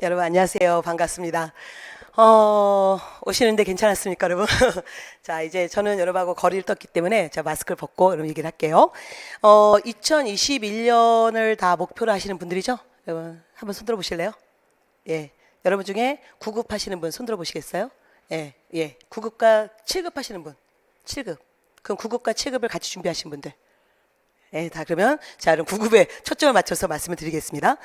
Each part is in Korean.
여러분 안녕하세요. 반갑습니다. 어, 오시는데 괜찮았습니까, 여러분? 자, 이제 저는 여러분하고 거리를 떴기 때문에 자, 마스크를 벗고 여러분 얘기를 할게요. 어, 2021년을 다 목표로 하시는 분들이죠? 여러분, 한번 손들어 보실래요? 예. 여러분 중에 9급 하시는 분 손들어 보시겠어요? 예, 예. 9급과 7급 하시는 분. 7급. 그럼 9급과 7급을 같이 준비하신 분들. 예, 다 그러면 자, 그럼 9급에 초점을 맞춰서 말씀을 드리겠습니다.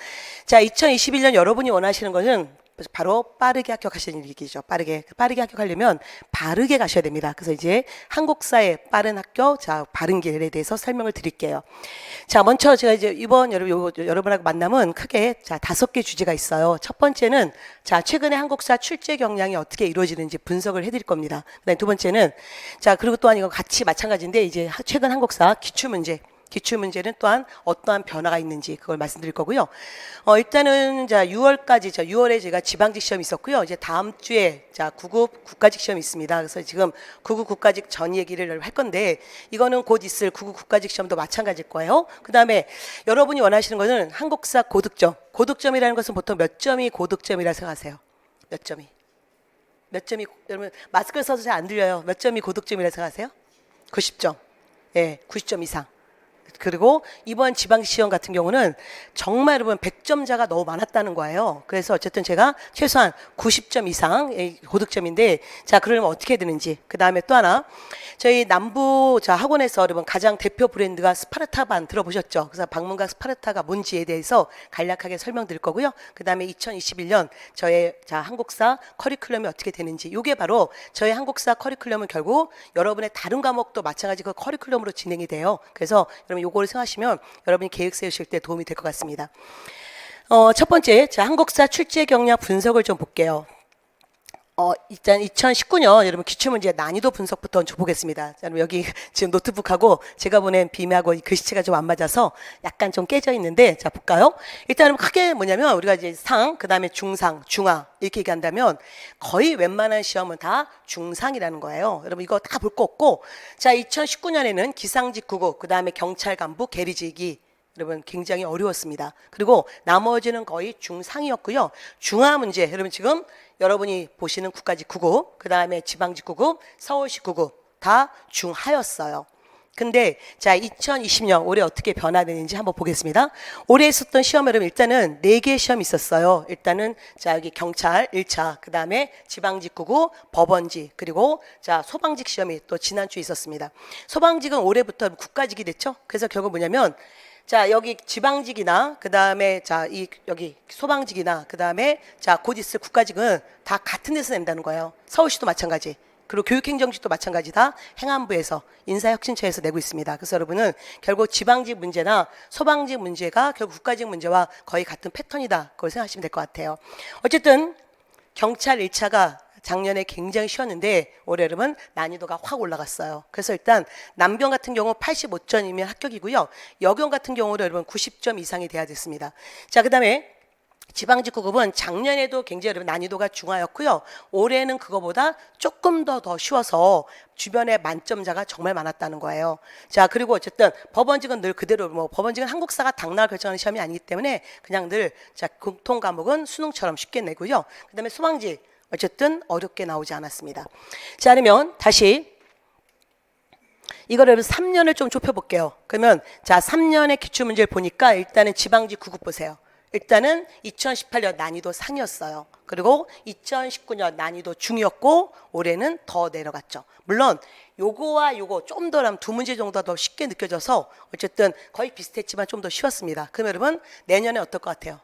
자, 2021년 여러분이 원하시는 것은 바로 빠르게 합격하시는 일이죠. 빠르게 빠르게 합격하려면 바르게 가셔야 됩니다. 그래서 이제 한국사의 빠른 학교, 자 바른 길에 대해서 설명을 드릴게요. 자, 먼저 제가 이제 이번 여러분 요- 여러분하고 만남은 크게 자 다섯 개 주제가 있어요. 첫 번째는 자 최근에 한국사 출제 경향이 어떻게 이루어지는지 분석을 해드릴 겁니다. 그다음 두 번째는 자 그리고 또한 이거 같이 마찬가지인데 이제 하- 최근 한국사 기출 문제. 기출 문제는 또한 어떠한 변화가 있는지 그걸 말씀드릴 거고요. 어, 일단은 자 6월까지 저 6월에 제가 지방직 시험이 있었고요. 이제 다음 주에 자 9급 국가직 시험이 있습니다. 그래서 지금 9급 국가직 전 얘기를 할 건데 이거는 곧 있을 9급 국가직 시험도 마찬가지일 거예요. 그다음에 여러분이 원하시는 거는 한국사 고득점. 고득점이라는 것은 보통 몇 점이 고득점이라 생각하세요? 몇 점이? 몇 점이 여러분 마스크를 써서 잘 안 들려요. 몇 점이 고득점이라 생각하세요? 90점. 예, 90점 이상. 그리고 이번 지방 시험 같은 경우는 정말 여러분 100점자가 너무 많았다는 거예요. 그래서 어쨌든 제가 최소한 90점 이상 고득점인데 자 그러면 어떻게 되는지 그 다음에 또 하나 저희 남부 자 학원에서 여러분 가장 대표 브랜드가 스파르타반 들어보셨죠? 그래서 방문각 스파르타가 뭔지에 대해서 간략하게 설명드릴 거고요. 그 다음에 2021년 저의 자 한국사 커리큘럼이 어떻게 되는지 이게 바로 저의 한국사 커리큘럼은 결국 여러분의 다른 과목도 마찬가지 그 커리큘럼으로 진행이 돼요. 그래서 여러분 요거를 생각하시면 여러분이 계획 세우실 때 도움이 될 것 같습니다. 어, 첫 번째, 자, 한국사 출제 경향 분석을 좀 볼게요. 어, 일단 2019년 여러분 기출문제 난이도 분석부터 좀 보겠습니다. 자, 여러분 여기 지금 노트북하고 제가 보낸 빔하고 이 글씨체가 좀 안 맞아서 약간 좀 깨져 있는데 자 볼까요? 일단은 크게 뭐냐면 우리가 이제 상, 그 다음에 중상, 중하 이렇게 얘기한다면 거의 웬만한 시험은 다 중상이라는 거예요. 여러분 이거 다 볼 거 없고 자 2019년에는 기상직 국어, 그 다음에 경찰 간부 계리지기 여러분 굉장히 어려웠습니다. 그리고 나머지는 거의 중상이었고요. 중하 문제 여러분 지금 여러분이 보시는 국가직 9급, 그 다음에 지방직 9급, 서울시 9급 다 중하였어요. 근데 자 2020년 올해 어떻게 변화되는지 한번 보겠습니다. 올해 있었던 시험 여러분 일단은 네개 시험이 있었어요. 일단은 자 여기 경찰 1차, 그 다음에 지방직 9급, 법원직 그리고 자 소방직 시험이 또 지난주에 있었습니다. 소방직은 올해부터 국가직이 됐죠. 그래서 결국 뭐냐면 자 여기 지방직이나 그 다음에 자 이 여기 소방직이나 그 다음에 자곧 있을 국가직은 다 같은 데서 낸다는 거예요. 서울시도 마찬가지. 그리고 교육행정직도 마찬가지 다 행안부에서 인사혁신처에서 내고 있습니다. 그래서 여러분은 결국 지방직 문제나 소방직 문제가 결국 국가직 문제와 거의 같은 패턴이다. 그걸 생각하시면 될 것 같아요. 어쨌든 경찰 1차가 작년에 굉장히 쉬웠는데 올해 여러분 난이도가 확 올라갔어요. 그래서 일단 남경 같은 경우 85점이면 합격이고요. 여경 같은 경우는 여러분 90점 이상이 돼야 됐습니다. 자, 그다음에 지방직 9급은 작년에도 굉장히 여러분 난이도가 중하였고요. 올해는 그거보다 조금 더 더 쉬워서 주변에 만점자가 정말 많았다는 거예요. 자, 그리고 어쨌든 법원직은 늘 그대로 뭐 법원직은 한국사가 당락을 결정하는 시험이 아니기 때문에 그냥 늘 자, 공통 과목은 수능처럼 쉽게 내고요. 그다음에 소방직 어쨌든 어렵게 나오지 않았습니다. 자, 그러면 다시 이거를 3년을 좀 좁혀 볼게요. 그러면 자, 3년의 기출 문제를 보니까 일단은 지방직 9급 보세요. 일단은 2018년 난이도 상이었어요. 그리고 2019년 난이도 중이었고 올해는 더 내려갔죠. 물론 요거와 요거 좀 더라면 두 문제 정도 더 쉽게 느껴져서 어쨌든 거의 비슷했지만 좀 더 쉬웠습니다. 그럼 여러분 내년에 어떨 것 같아요?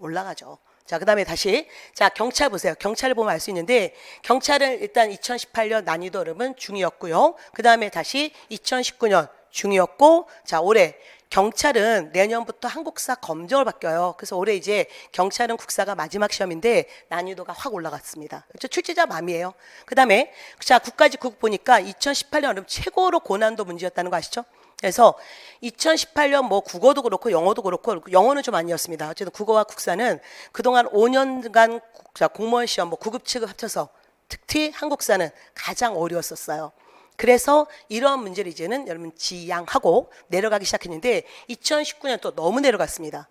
올라가죠. 자, 그 다음에 다시. 자, 경찰 보세요. 경찰을 보면 알 수 있는데, 경찰은 일단 2018년 난이도 여러분 중이었고요. 그 다음에 다시 2019년 중이었고, 자, 올해. 경찰은 내년부터 한국사 검정을 바뀌어요. 그래서 올해 이제 경찰은 국사가 마지막 시험인데 난이도가 확 올라갔습니다. 그렇죠? 출제자 맘이에요. 그 다음에 자 국가직 국 보니까 2018년 여러분 최고로 고난도 문제였다는 거 아시죠? 그래서 2018년 뭐 국어도 그렇고 영어도 그렇고 영어는 좀 아니었습니다. 어쨌든 국어와 국사는 그동안 5년간 국- 자, 공무원 시험 뭐 9급 취급 합쳐서 특히 한국사는 가장 어려웠었어요. 그래서 이러한 문제를 이제는 여러분 지양하고 내려가기 시작했는데 2019년 또 너무 내려갔습니다.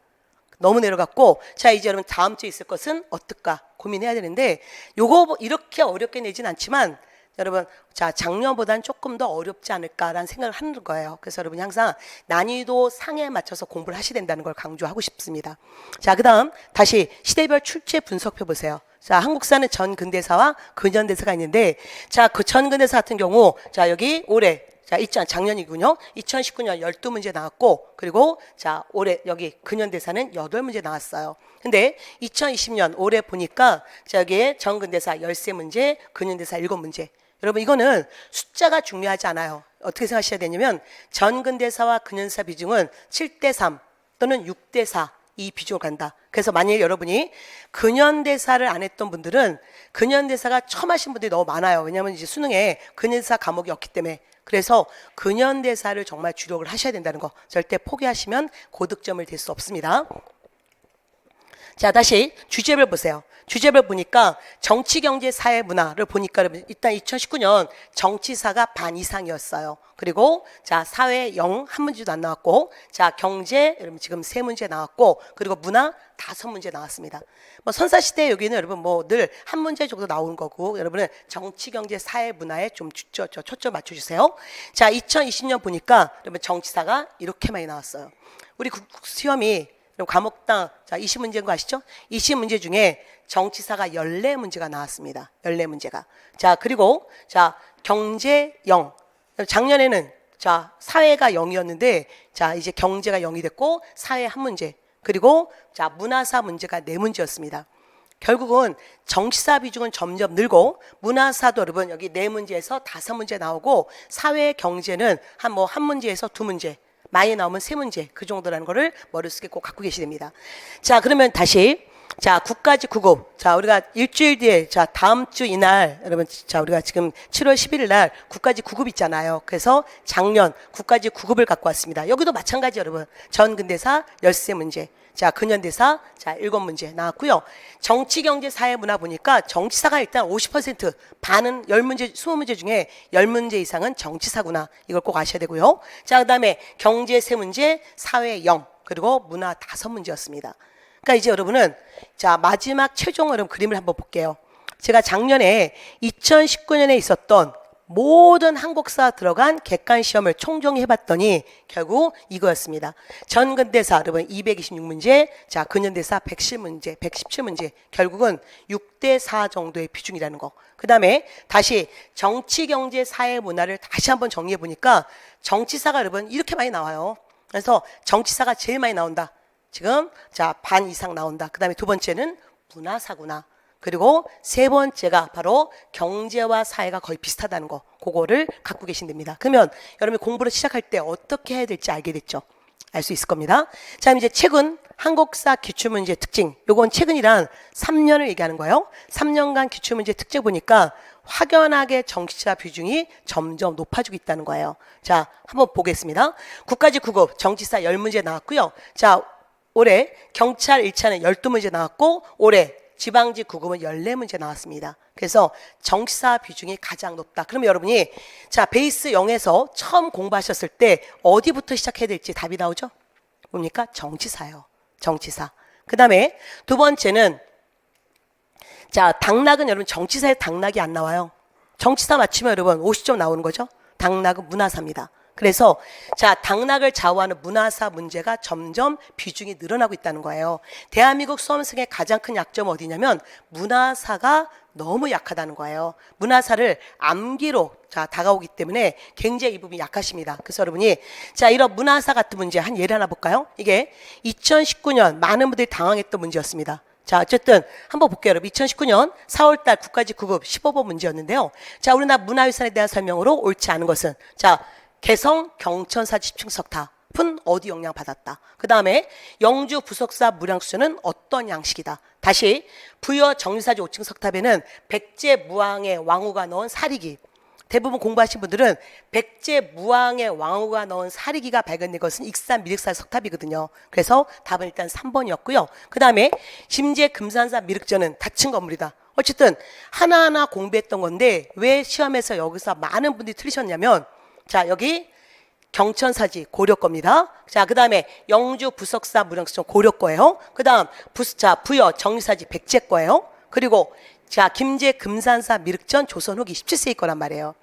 너무 내려갔고 자 이제 여러분 다음 주에 있을 것은 어떨까 고민해야 되는데 요거 뭐 이렇게 어렵게 내진 않지만 여러분 자 작년보단 조금 더 어렵지 않을까라는 생각을 하는 거예요. 그래서 여러분 항상 난이도 상에 맞춰서 공부를 하셔야 된다는 걸 강조하고 싶습니다. 자 그다음 다시 시대별 출제 분석표 보세요. 자 한국사는 전 근대사와 근현대사가 있는데 자 그 전 근대사 같은 경우 자 여기 올해 자, 2000 작년이군요. 2019년 12문제 나왔고 그리고 자, 올해 여기 근현대사는 8문제 나왔어요. 근데 2020년 올해 보니까 자, 여기에 정근대사 13문제, 근현대사 7문제. 여러분 이거는 숫자가 중요하지 않아요. 어떻게 생각하셔야 되냐면 전근대사와 근현대사 비중은 7대 3 또는 6대 4 이 비중으로 간다. 그래서 만약에 여러분이 근현대사를 안 했던 분들은 근현대사가 처음 하신 분들이 너무 많아요. 왜냐하면 이제 수능에 근현대사 과목이 없기 때문에. 그래서 근현대사를 정말 주력을 하셔야 된다는 거 절대 포기하시면 고득점을 될 수 없습니다. 자, 다시 주제별 보세요. 주제별 보니까 정치, 경제, 사회, 문화를 보니까 일단 2019년 정치사가 반 이상이었어요. 그리고 자, 사회 0, 한 문제도 안 나왔고 자, 경제 여러분 지금 세 문제 나왔고 그리고 문화 다섯 문제 나왔습니다. 뭐 선사 시대 여기는 여러분 뭐 늘 한 문제 정도 나오는 거고 여러분은 정치, 경제, 사회, 문화에 좀 초점, 초점 맞춰 주세요. 자, 2020년 보니까 여러분 정치사가 이렇게 많이 나왔어요. 우리 국 시험이 그럼 과목당 자 20문제인 거 아시죠? 20문제 중에 정치사가 14문제가 나왔습니다. 14문제가. 자, 그리고 자, 경제 0. 작년에는 자, 사회가 0이었는데 자, 이제 경제가 0이 됐고 사회 한 문제. 그리고 자, 문화사 문제가 네 문제였습니다. 결국은 정치사 비중은 점점 늘고 문화사도 여러분 여기 네 문제에서 다섯 문제 나오고 사회 경제는 한 뭐한 문제에서 두 문제 많이 나오면 세 문제 그 정도라는 거를 머릿속에 꼭 갖고 계셔야 됩니다. 자 그러면 다시 자 국가직 구급 자 우리가 일주일 뒤에 자 다음 주 이날 여러분 자 우리가 지금 7월 11일 날 국가직 구급 있잖아요. 그래서 작년 국가직 구급을 갖고 왔습니다. 여기도 마찬가지 여러분 전 근대사 열세 문제 자 근현대사 자 일곱 문제 나왔고요. 정치 경제 사회 문화 보니까 정치사가 일단 50% 반은 열 문제 20문제 중에 열 문제 이상은 정치사구나 이걸 꼭 아셔야 되고요. 자 그 다음에 경제 세 문제 사회 영 그리고 문화 다섯 문제였습니다. 그러니까 이제 여러분은 자 마지막 최종 여러분 그림을 한번 볼게요. 제가 작년에 2019년에 있었던 모든 한국사 들어간 객관 시험을 총정해 봤더니 결국 이거였습니다. 전근대사 여러분 226문제, 자 근현대사 110문제, 117문제. 결국은 6대 4 정도의 비중이라는 거. 그다음에 다시 정치, 경제, 사회, 문화를 다시 한번 정리해 보니까 정치사가 여러분 이렇게 많이 나와요. 그래서 정치사가 제일 많이 나온다. 지금 자 반 이상 나온다. 그다음에 두 번째는 문화사구나. 그리고 세 번째가 바로 경제와 사회가 거의 비슷하다는 거. 그거를 갖고 계신답니다. 그러면 여러분이 공부를 시작할 때 어떻게 해야 될지 알게 됐죠. 알 수 있을 겁니다. 자, 이제 최근 한국사 기출문제 특징. 요건 최근이란 3년을 얘기하는 거예요. 3년간 기출문제 특징 보니까 확연하게 정치자 비중이 점점 높아지고 있다는 거예요. 자, 한번 보겠습니다. 국가직 구급 정치사 10문제 나왔고요. 자, 올해 경찰 1차는 12문제 나왔고 올해 지방직 구급은 14문제 나왔습니다. 그래서 정치사 비중이 가장 높다. 그러면 여러분이 자 베이스 0에서 처음 공부하셨을 때 어디부터 시작해야 될지 답이 나오죠? 뭡니까? 정치사요. 정치사. 그 다음에 두 번째는 자 당락은 여러분 정치사에 당락이 안 나와요. 정치사 맞추면 여러분 50점 나오는 거죠. 당락은 문화사입니다. 그래서 자 당락을 좌우하는 문화사 문제가 점점 비중이 늘어나고 있다는 거예요. 대한민국 수험생의 가장 큰 약점은 어디냐면 문화사가 너무 약하다는 거예요. 문화사를 암기로 자 다가오기 때문에 굉장히 이 부분이 약하십니다. 그래서 여러분이 자 이런 문화사 같은 문제 한 예를 하나 볼까요? 이게 2019년 많은 분들이 당황했던 문제였습니다. 자, 어쨌든 한번 볼게요. 여러분. 2019년 4월달 국가직 구급 15번 문제였는데요. 자, 우리나라 문화유산에 대한 설명으로 옳지 않은 것은 자, 개성 경천사 집중석탑은 어디 영향 받았다. 그 다음에 영주 부석사 무량수는 어떤 양식이다. 다시 부여 정유사지 5층 석탑에는 백제 무왕의 왕후가 넣은 사리기. 대부분 공부하신 분들은 백제 무왕의 왕후가 넣은 사리기가 발견된 것은 익산 미륵사 석탑이거든요. 그래서 답은 일단 3번이었고요. 그 다음에 심재 금산사 미륵전은 닫힌 건물이다. 어쨌든 하나하나 공부했던 건데 왜 시험에서 여기서 많은 분들이 틀리셨냐면 자 여기 경천사지 고려 겁니다. 자, 그 다음에 영주 부석사 무령수청 고려 거예요. 그 다음 부자 부여 정사지 백제 거예요. 그리고 자 김제 금산사 미륵전 조선 후기 17세기 거란 말이에요.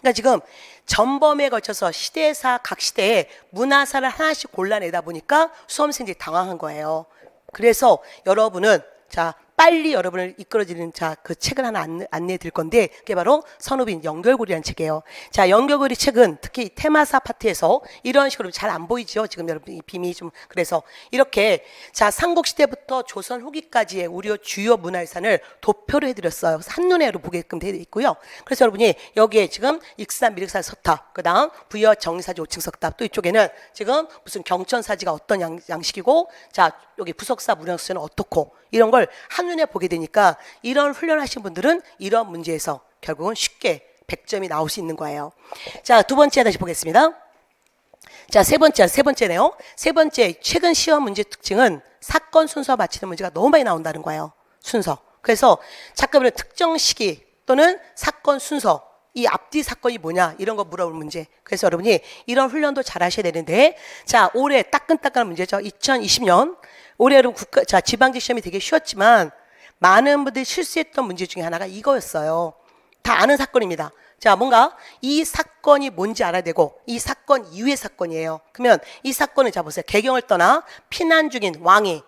그러니까 지금 전범에 걸쳐서 시대사 각 시대에 문화사를 하나씩 골라내다 보니까 수험생들이 당황한 거예요. 그래서 여러분은 자 빨리 여러분을 이끌어지는 자 그 책을 하나 안내, 안내해 드릴 건데 그게 바로 선우빈 연결고리라는 책이에요. 자 연결고리 책은 특히 이 테마사 파트에서 이런 식으로 잘 안 보이죠. 지금 여러분 이 빔이 좀 그래서 이렇게 자 삼국 시대부터 조선 후기까지의 우리 주요 문화유산을 도표를 해드렸어요. 한눈에로 보게끔 되어 있고요. 그래서 여러분이 여기에 지금 익산 미륵사 서탑, 그다음 부여 정사지 5층 석탑, 또 이쪽에는 지금 무슨 경천사지가 어떤 양, 양식이고, 자 여기 부석사 무령수는 어떻고 이런 걸한 눈에 보게 되니까 이런 훈련하신 분들은 이런 문제에서 결국은 쉽게 100점이 나올 수 있는 거예요. 자, 두 번째 다시 보겠습니다. 자, 세 번째, 세 번째네요. 세 번째, 최근 시험 문제 특징은 사건 순서 맞히는 문제가 너무 많이 나온다는 거예요. 순서. 그래서 잠깐만 특정 시기 또는 사건 순서, 이 앞뒤 사건이 뭐냐, 이런 거 물어볼 문제. 그래서 여러분이 이런 훈련도 잘 하셔야 되는데, 자, 올해 따끈따끈한 문제죠. 2020년. 올해 여러분 국가, 자, 지방직 시험이 되게 쉬웠지만, 많은 분들이 실수했던 문제 중에 하나가 이거였어요. 다 아는 사건입니다. 자, 뭔가 이 사건이 뭔지 알아야 되고 이 사건 이후의 사건이에요. 그러면 이 사건은 자 보세요. 개경을 떠나 피난 중인 왕이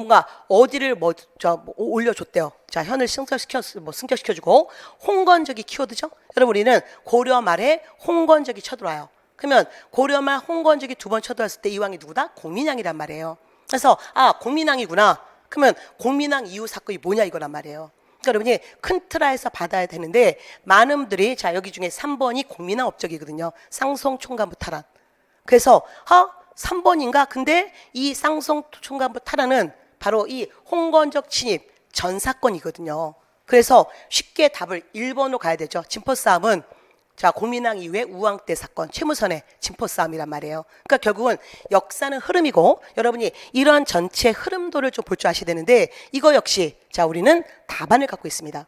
뭔가 어디를 뭐저 뭐 올려줬대요. 자, 현을 승격시켜 뭐 승격시켜주고 홍건적이 키워드죠. 여러분 우리는 고려 말에 홍건적이 쳐들어와요. 그러면 고려 말 홍건적이 두 번 쳐들어왔을 때 이 왕이 누구다? 공민왕이란 말이에요. 그래서 아 공민왕이구나. 그러면 공민왕 이후 사건이 뭐냐 이거란 말이에요. 그러니까 여러분이 큰 틀에서 받아야 되는데 많은 분들이 자 여기 중에 3번이 공민왕 업적이거든요. 쌍송 총간부 탈환. 그래서 어 3번인가? 근데 이 쌍송 총간부 탈환은 바로 이 홍건적 침입 전 사건이거든요. 그래서 쉽게 답을 1번으로 가야 되죠. 진포 싸움은 자, 고민왕 이후에 우왕 때 사건, 최무선의 진포 싸움이란 말이에요. 그러니까 결국은 역사는 흐름이고 여러분이 이러한 전체 흐름도를 좀 볼 줄 아셔야 되는데 이거 역시 자, 우리는 답안을 갖고 있습니다.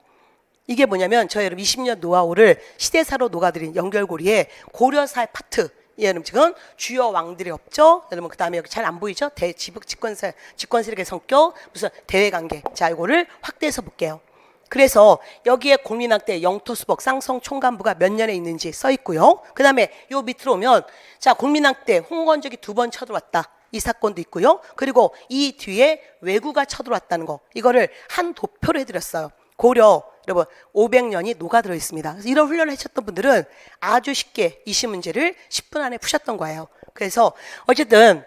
이게 뭐냐면 저희 여러분 20년 노하우를 시대사로 녹아들인 연결고리에 고려사의 파트 예, 여러분 지금 주요 왕들이 없죠. 여러분 그 다음에 여기 잘 안 보이죠? 대 지북 집권세 집권 세력의 성격 무슨 대외 관계. 자 이거를 확대해서 볼게요. 그래서 여기에 공민왕 때 영토수복 쌍성 총간부가 몇 년에 있는지 써 있고요. 그 다음에 요 밑으로 오면 자 공민왕 때 홍건적이 두 번 쳐들어왔다. 이 사건도 있고요. 그리고 이 뒤에 왜구가 쳐들어왔다는 거 이거를 한 도표로 해드렸어요. 고려 여러분 500년이 녹아들어 있습니다. 그래서 이런 훈련을 하셨던 분들은 아주 쉽게 이시 문제를 10분 안에 푸셨던 거예요. 그래서 어쨌든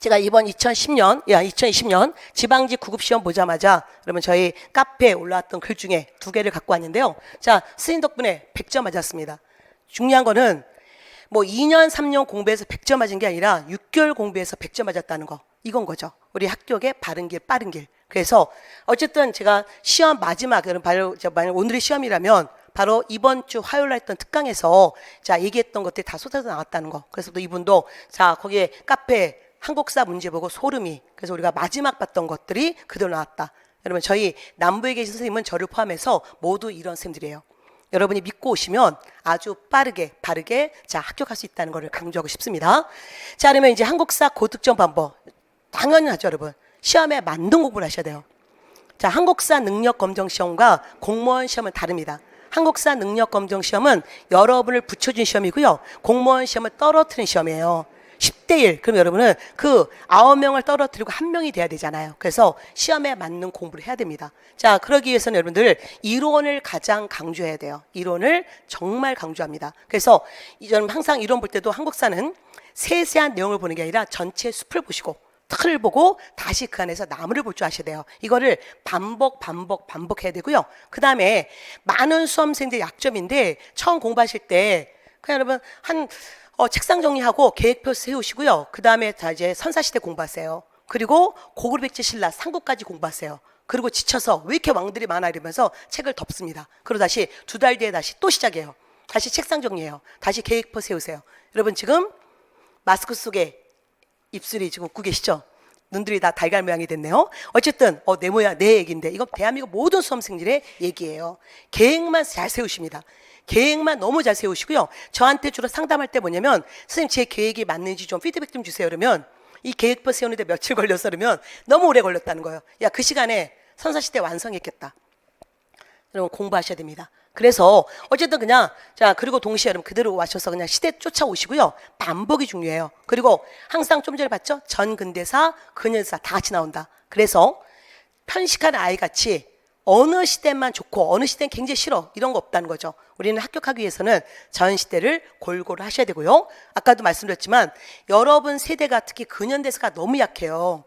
제가 이번 2010년, 야, 2020년 지방직 구급시험 보자마자 여러분 저희 카페에 올라왔던 글 중에 두 개를 갖고 왔는데요. 자, 스님 덕분에 100점 맞았습니다. 중요한 거는 뭐 2년, 3년 공부해서 100점 맞은 게 아니라 6개월 공부해서 100점 맞았다는 거. 이건 거죠. 우리 학교의 바른 길, 빠른 길. 그래서 어쨌든 제가 시험 마지막, 여러분 바로 만약 오늘의 시험이라면 바로 이번 주 화요일 날 했던 특강에서 자, 얘기했던 것들이 다 쏟아져 나왔다는 거. 그래서 또 이분도 자, 거기에 카페 한국사 문제 보고 소름이. 그래서 우리가 마지막 봤던 것들이 그대로 나왔다. 여러분 저희 남부에 계신 선생님은 저를 포함해서 모두 이런 선생님들이에요. 여러분이 믿고 오시면 아주 빠르게 바르게 자 합격할 수 있다는 것을 강조하고 싶습니다. 자 그러면 이제 한국사 고득점 방법 당연히 하죠 여러분. 시험에 만든 공부를 하셔야 돼요. 자 한국사 능력 검정 시험과 공무원 시험은 다릅니다. 한국사 능력 검정 시험은 여러분을 붙여준 시험이고요. 공무원 시험은 떨어뜨린 시험이에요. 10대 1. 그럼 여러분은 그 9명을 떨어뜨리고 한 명이 돼야 되잖아요. 그래서 시험에 맞는 공부를 해야 됩니다. 자, 그러기 위해서는 여러분들 이론을 가장 강조해야 돼요. 이론을 정말 강조합니다. 그래서 저는 항상 이론 볼 때도 한국사는 세세한 내용을 보는 게 아니라 전체 숲을 보시고 틀을 보고 다시 그 안에서 나무를 볼 줄 아셔야 돼요. 이거를 반복, 반복, 반복해야 되고요. 그 다음에 많은 수험생들 약점인데 처음 공부하실 때 그냥 여러분 한 어, 책상 정리하고 계획표 세우시고요. 그 다음에 다 이제 선사시대 공부하세요. 그리고 고구려 백제 신라 삼국까지 공부하세요. 그리고 지쳐서 왜 이렇게 왕들이 많아 이러면서 책을 덮습니다. 그리고 다시 두 달 뒤에 다시 또 시작해요. 다시 책상 정리해요. 다시 계획표 세우세요. 여러분 지금 마스크 속에 입술이 지금 웃고 계시죠? 눈들이 다 달걀 모양이 됐네요. 어쨌든 어, 내 모양 내 얘기인데 이건 대한민국 모든 수험생들의 얘기예요. 계획만 잘 세우십니다. 계획만 너무 잘 세우시고요. 저한테 주로 상담할 때 뭐냐면 선생님 제 계획이 맞는지 좀 피드백 좀 주세요. 그러면 이 계획표 세우는데 며칠 걸렸어 그러면 너무 오래 걸렸다는 거예요. 야 그 시간에 선사시대 완성했겠다. 여러분 공부하셔야 됩니다. 그래서 어쨌든 그냥 자 그리고 동시에 여러분 그대로 와셔서 그냥 시대 쫓아오시고요. 반복이 중요해요. 그리고 항상 좀 전에 봤죠? 전근대사, 근현사 다 같이 나온다. 그래서 편식한 아이 같이 어느 시대만 좋고 어느 시대는 굉장히 싫어 이런 거 없다는 거죠. 우리는 합격하기 위해서는 전 시대를 골고루 하셔야 되고요. 아까도 말씀드렸지만 여러분 세대가 특히 근현대사가 너무 약해요.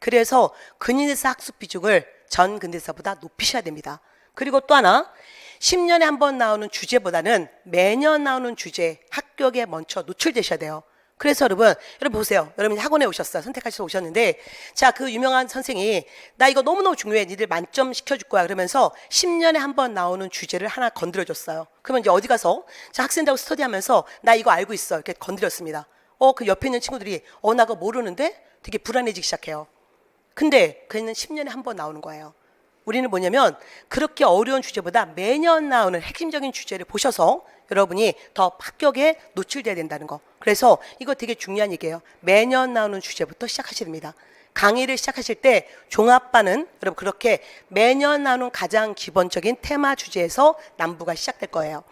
그래서 근현대사 학습 비중을 전 근대사보다 높이셔야 됩니다. 그리고 또 하나 10년에 한 번 나오는 주제보다는 매년 나오는 주제 합격에 먼저 노출되셔야 돼요. 그래서 여러분, 여러분 보세요. 여러분이 학원에 오셨어요. 선택하셔서 오셨는데, 자, 그 유명한 선생이, 나 이거 너무너무 중요해. 니들 만점 시켜줄 거야. 그러면서 10년에 한 번 나오는 주제를 하나 건드려줬어요. 그러면 이제 어디 가서, 자, 학생들하고 스터디 하면서, 나 이거 알고 있어. 이렇게 건드렸습니다. 어, 그 옆에 있는 친구들이, 어, 나 그거 모르는데? 되게 불안해지기 시작해요. 근데 그는 10년에 한 번 나오는 거예요. 우리는 뭐냐면 그렇게 어려운 주제보다 매년 나오는 핵심적인 주제를 보셔서 여러분이 더 합격에 노출돼야 된다는 거. 그래서 이거 되게 중요한 얘기예요. 매년 나오는 주제부터 시작하셔야 됩니다. 강의를 시작하실 때 종합반은 여러분 그렇게 매년 나오는 가장 기본적인 테마 주제에서 남부가 시작될 거예요.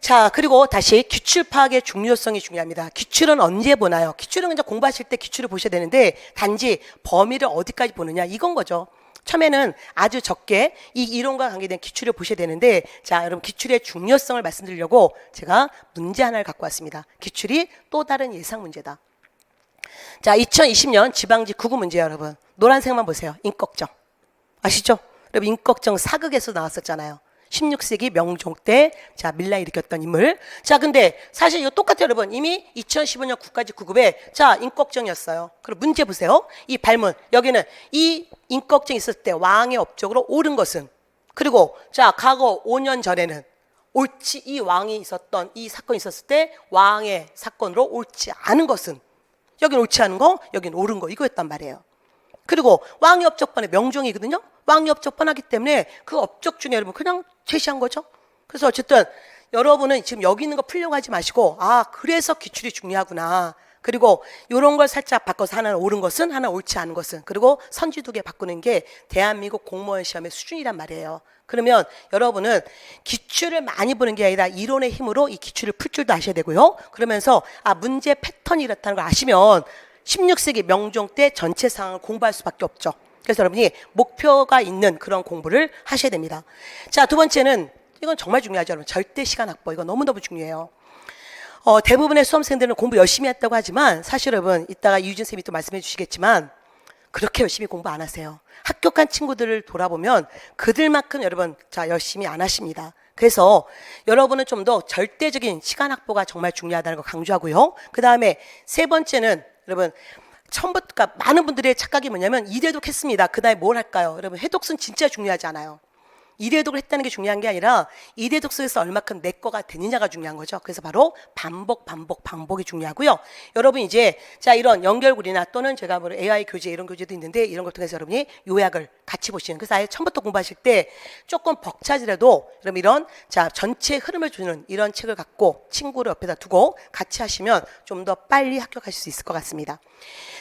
자, 그리고 다시 기출 파악의 중요성이 중요합니다. 기출은 언제 보나요? 기출은 이제 공부하실 때 기출을 보셔야 되는데 단지 범위를 어디까지 보느냐 이건 거죠. 처음에는 아주 적게 이 이론과 관계된 기출을 보셔야 되는데 자 여러분 기출의 중요성을 말씀드리려고 제가 문제 하나를 갖고 왔습니다. 기출이 또 다른 예상 문제다. 자 2020년 지방지 구구 문제 여러분 노란색만 보세요. 인걱정 아시죠? 여러분 인걱정 사극에서 나왔었잖아요. 16세기 명종 때, 자, 밀라 일으켰던 인물. 자, 근데 사실 이거 똑같아요, 여러분. 이미 2015년 국가직 구급에, 자, 인걱정이었어요. 그리고 문제 보세요. 이 발문. 여기는 이 인걱정이 있었을 때 왕의 업적으로 옳은 것은. 그리고, 자, 과거 5년 전에는 옳지, 이 왕이 있었던, 이 사건이 있었을 때 왕의 사건으로 옳지 않은 것은. 여긴 옳지 않은 거, 여긴 옳은 거. 이거였단 말이에요. 그리고 왕의 업적번에 명종이거든요. 왕의 업적번 하기 때문에 그 업적 중에 여러분 그냥 제시한 거죠. 그래서 어쨌든 여러분은 지금 여기 있는 거 풀려고 하지 마시고 아 그래서 기출이 중요하구나. 그리고 이런 걸 살짝 바꿔서 하나는 옳은 것은 하나 옳지 않은 것은 그리고 선지 두 개 바꾸는 게 대한민국 공무원 시험의 수준이란 말이에요. 그러면 여러분은 기출을 많이 보는 게 아니라 이론의 힘으로 이 기출을 풀 줄도 아셔야 되고요. 그러면서 아 문제 패턴이 이렇다는 걸 아시면 16세기 명종 때 전체 상황을 공부할 수밖에 없죠. 그래서 여러분이 목표가 있는 그런 공부를 하셔야 됩니다. 자, 두 번째는 이건 정말 중요하죠, 여러분. 절대 시간 확보. 이거 너무너무 중요해요. 어, 대부분의 수험생들은 공부 열심히 했다고 하지만 사실 여러분 이따가 이유진 쌤이 또 말씀해 주시겠지만 그렇게 열심히 공부 안 하세요. 합격한 친구들을 돌아보면 그들만큼 여러분 자 열심히 안 하십니다. 그래서 여러분은 좀 더 절대적인 시간 확보가 정말 중요하다는 거 강조하고요. 그 다음에 세 번째는 여러분 처음부터 그러니까 많은 분들의 착각이 뭐냐면 이대독 했습니다. 그 다음에 뭘 할까요? 여러분 해독은 진짜 중요하지 않아요. 이대독을 했다는 게 중요한 게 아니라 이대독 속에서 얼마큼 내 거가 되느냐가 중요한 거죠. 그래서 바로 반복, 반복, 반복이 중요하고요. 여러분 이제 자 이런 연결고리나 또는 제가 뭐 AI 교재 이런 교재도 있는데 이런 걸 통해서 여러분이 요약을 같이 보시는. 그래서 아예 처음부터 공부하실 때 조금 벅차지라도 여러분 이런 자 전체 흐름을 주는 이런 책을 갖고 친구를 옆에다 두고 같이 하시면 좀 더 빨리 합격하실 수 있을 것 같습니다.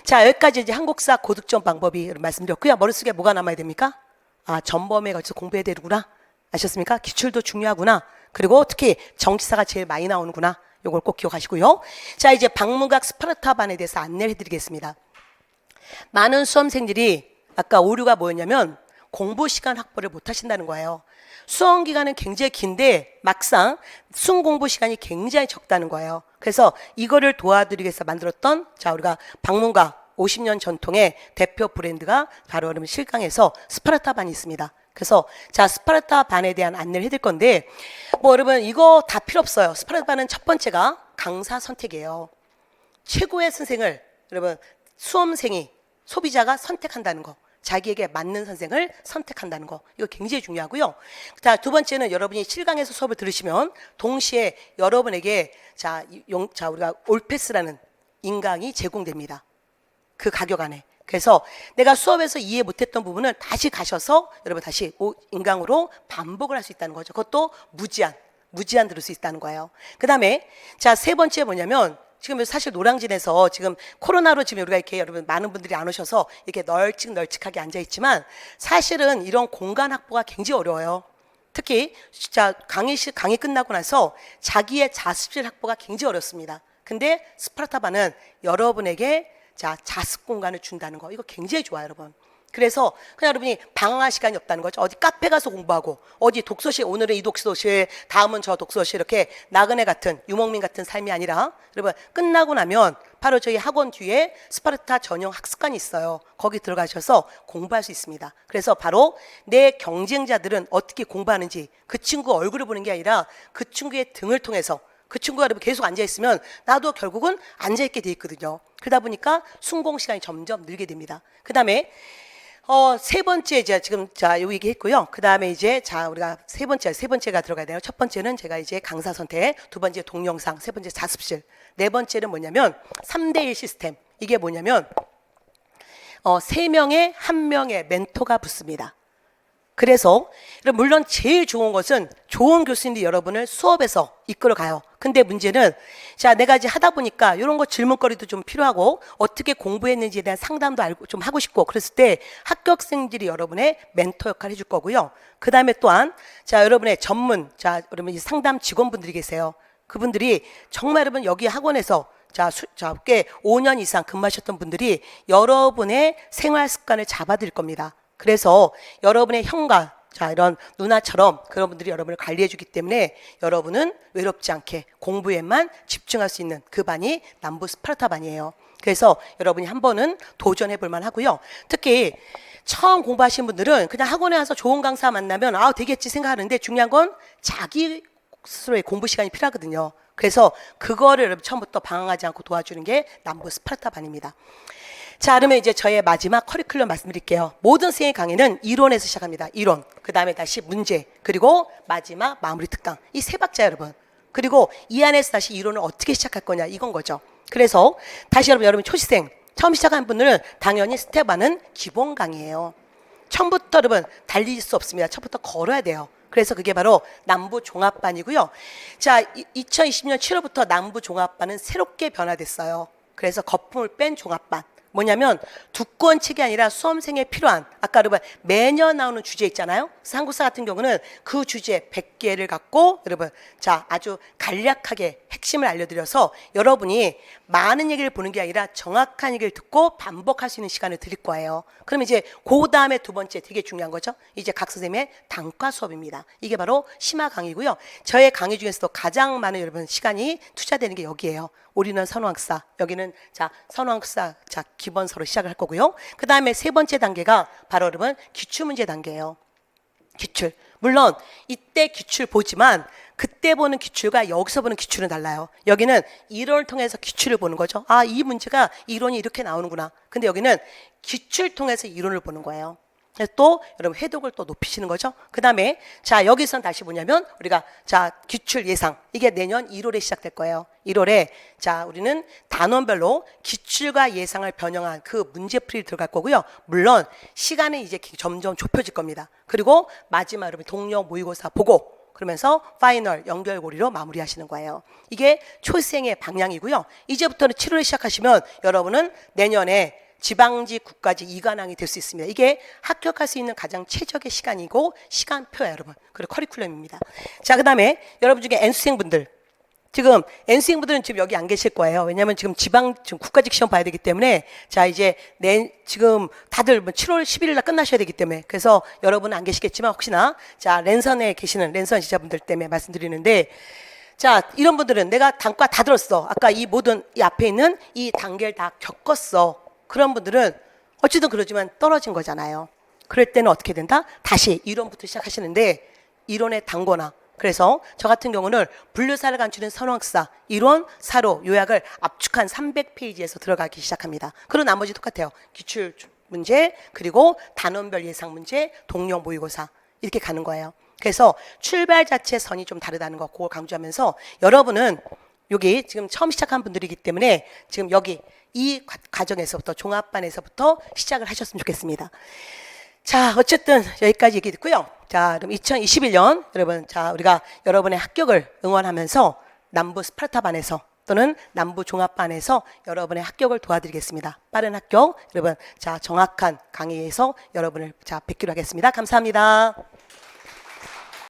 자 여기까지 이제 한국사 고득점 방법이 말씀드렸고요. 머릿속에 뭐가 남아야 됩니까? 아, 전범에 걸쳐서 공부해야 되는구나. 아셨습니까? 기출도 중요하구나. 그리고 특히 정치사가 제일 많이 나오는구나. 요걸 꼭 기억하시고요. 자, 이제 박무각 스파르타반에 대해서 안내를 해드리겠습니다. 많은 수험생들이 아까 오류가 뭐였냐면 공부 시간 확보를 못 하신다는 거예요. 수험 기간은 굉장히 긴데 막상 순 공부 시간이 굉장히 적다는 거예요. 그래서 이거를 도와드리기 위해서 만들었던 자 우리가 방문가 50년 전통의 대표 브랜드가 바로 여러분 실강에서 스파르타 반이 있습니다. 그래서 자 스파르타 반에 대한 안내를 해드릴 건데 뭐 여러분 이거 다 필요 없어요. 스파르타 반은 첫 번째가 강사 선택이에요. 최고의 선생을 여러분 수험생이 소비자가 선택한다는 거. 자기에게 맞는 선생을 선택한다는 거. 이거 굉장히 중요하고요. 자, 두 번째는 여러분이 실강에서 수업을 들으시면 동시에 여러분에게 자, 이 용, 자, 우리가 올패스라는 인강이 제공됩니다. 그 가격 안에. 그래서 내가 수업에서 이해 못했던 부분은 다시 가셔서 여러분 다시 오- 인강으로 반복을 할 수 있다는 거죠. 그것도 무제한. 무제한 들을 수 있다는 거예요. 그 다음에 자 세 번째 뭐냐면 지금 사실 노량진에서 지금 코로나로 지금 우리가 이렇게 여러분 많은 분들이 안 오셔서 이렇게 널찍널찍하게 앉아 있지만 사실은 이런 공간 확보가 굉장히 어려워요. 특히 진짜 강의 시 강의 끝나고 나서 자기의 자습실 확보가 굉장히 어렵습니다. 근데 스파르타바는 여러분에게 자 자습 공간을 준다는 거 이거 굉장히 좋아요, 여러분. 그래서 그냥 여러분이 방황할 시간이 없다는 거죠. 어디 카페 가서 공부하고 어디 독서실 오늘은 이 독서실 다음은 저 독서실 이렇게 나그네 같은 유목민 같은 삶이 아니라 여러분 끝나고 나면 바로 저희 학원 뒤에 스파르타 전용 학습관이 있어요. 거기 들어가셔서 공부할 수 있습니다. 그래서 바로 내 경쟁자들은 어떻게 공부하는지 그 친구 얼굴을 보는 게 아니라 그 친구의 등을 통해서 그 친구가 여러분 계속 앉아 있으면 나도 결국은 앉아 있게 돼 있거든요. 그러다 보니까 순공 시간이 점점 늘게 됩니다. 그 다음에 어, 세 번째 이제 지금 자, 요 얘기 했고요. 그 다음에 이제 자, 우리가 세 번째, 세 번째가 들어가야 돼요. 첫 번째는 제가 이제 강사 선택, 두 번째 동영상, 세 번째 자습실, 네 번째는 뭐냐면 3대1 시스템. 이게 뭐냐면 어, 세 명에 한 명의 멘토가 붙습니다. 그래서 물론 제일 좋은 것은 좋은 교수님들이 여러분을 수업에서 이끌어 가요. 근데 문제는 자 내가 이제 하다 보니까 이런 거 질문거리도 좀 필요하고 어떻게 공부했는지에 대한 상담도 알고 좀 하고 싶고 그랬을 때 합격생들이 여러분의 멘토 역할을 해줄 거고요. 그 다음에 또한 자 여러분의 전문 자 여러분 이 상담 직원분들이 계세요. 그분들이 정말 여러분 여기 학원에서 자, 수, 자, 꽤 5년 이상 근무하셨던 분들이 여러분의 생활 습관을 잡아드릴 겁니다. 그래서 여러분의 형과 자, 이런 누나처럼 그런 분들이 여러분을 관리해 주기 때문에 여러분은 외롭지 않게 공부에만 집중할 수 있는 그 반이 남부 스파르타 반이에요. 그래서 여러분이 한 번은 도전해 볼 만 하고요. 특히 처음 공부하신 분들은 그냥 학원에 와서 좋은 강사 만나면 아, 되겠지 생각하는데 중요한 건 자기 스스로의 공부 시간이 필요하거든요. 그래서 그거를 처음부터 방황하지 않고 도와주는 게 남부 스파르타 반입니다. 자, 그러면 이제 저의 마지막 커리큘럼 말씀드릴게요. 모든 수행 강의는 이론에서 시작합니다. 이론. 그 다음에 다시 문제. 그리고 마지막 마무리 특강. 이 세 박자 여러분. 그리고 이 안에서 다시 이론을 어떻게 시작할 거냐 이건 거죠. 그래서 다시 여러분 여러분 초시생 처음 시작한 분들은 당연히 스텝 1은 기본 강의예요. 처음부터 여러분 달릴 수 없습니다. 처음부터 걸어야 돼요. 그래서 그게 바로 남부 종합반이고요. 자, 2020년 7월부터 남부 종합반은 새롭게 변화됐어요. 그래서 거품을 뺀 종합반. 뭐냐면 두꺼운 책이 아니라 수험생에 필요한 아까 여러분 매년 나오는 주제 있잖아요. 한국사 같은 경우는 그 주제 100개를 갖고 여러분 자 아주 간략하게 핵심을 알려드려서 여러분이 많은 얘기를 보는 게 아니라 정확한 얘기를 듣고 반복할 수 있는 시간을 드릴 거예요. 그럼 이제 그 다음에 두 번째 되게 중요한 거죠. 이제 각 선생님의 단과 수업입니다. 이게 바로 심화 강의고요. 저의 강의 중에서도 가장 많은 여러분 시간이 투자되는 게 여기에요. 우리는 선호학사 여기는 자 선호학사 자 기본서로 시작을 할 거고요. 그 다음에 세 번째 단계가 바로 여러분 기출 문제 단계예요. 기출. 물론 이때 기출 보지만 그때 보는 기출과 여기서 보는 기출은 달라요. 여기는 이론을 통해서 기출을 보는 거죠. 아, 이 문제가 이론이 이렇게 나오는구나. 근데 여기는 기출 통해서 이론을 보는 거예요. 그래서 또 여러분 해독을 또 높이시는 거죠. 그 다음에 자 여기선 다시 뭐냐면 우리가 자 기출 예상 이게 내년 1월에 시작될 거예요. 1월에 자 우리는 단원별로 기출과 예상을 변형한 그 문제풀이를 들어갈 거고요. 물론 시간은 이제 점점 좁혀질 겁니다. 그리고 마지막 여러분 동료 모의고사 보고 그러면서 파이널 연결고리로 마무리하시는 거예요. 이게 초생의 방향이고요. 이제부터는 7월에 시작하시면 여러분은 내년에 지방지 국가지 이관왕이 될 수 있습니다. 이게 합격할 수 있는 가장 최적의 시간이고 시간표야 여러분. 그리고 커리큘럼입니다. 자 그다음에 여러분 중에 N수생 분들 지금 N수생 분들은 지금 여기 안 계실 거예요. 왜냐하면 지금 지방 지금 국가직 시험 봐야 되기 때문에 자 이제 내 지금 다들 뭐 7월 11일 날 끝나셔야 되기 때문에 그래서 여러분은 안 계시겠지만 혹시나 자 랜선에 계시는 랜선 지자분들 때문에 말씀드리는데 자, 이런 분들은 내가 단과 다 들었어. 아까 이 모든 이 앞에 있는 이 단계를 다 겪었어. 그런 분들은 어찌든 그러지만 떨어진 거잖아요. 그럴 때는 어떻게 된다? 다시 이론부터 시작하시는데 이론의 단거나 그래서 저 같은 경우는 분류사를 감추는 선왕사 이론 사로 요약을 압축한 300페이지에서 들어가기 시작합니다. 그리고 나머지 똑같아요. 기출 문제 그리고 단원별 예상 문제 동영 모의고사 이렇게 가는 거예요. 그래서 출발 자체 선이 좀 다르다는 거 그걸 강조하면서 여러분은 여기 지금 처음 시작한 분들이기 때문에 지금 여기 이 과- 과정에서부터 종합반에서부터 시작을 하셨으면 좋겠습니다. 자, 어쨌든 여기까지 얘기 듣고요. 자, 그럼 2021년 여러분, 자, 우리가 여러분의 합격을 응원하면서 남부 스파르타반에서 또는 남부 종합반에서 여러분의 합격을 도와드리겠습니다. 빠른 합격, 여러분, 자, 정확한 강의에서 여러분을 자, 뵙기로 하겠습니다. 감사합니다.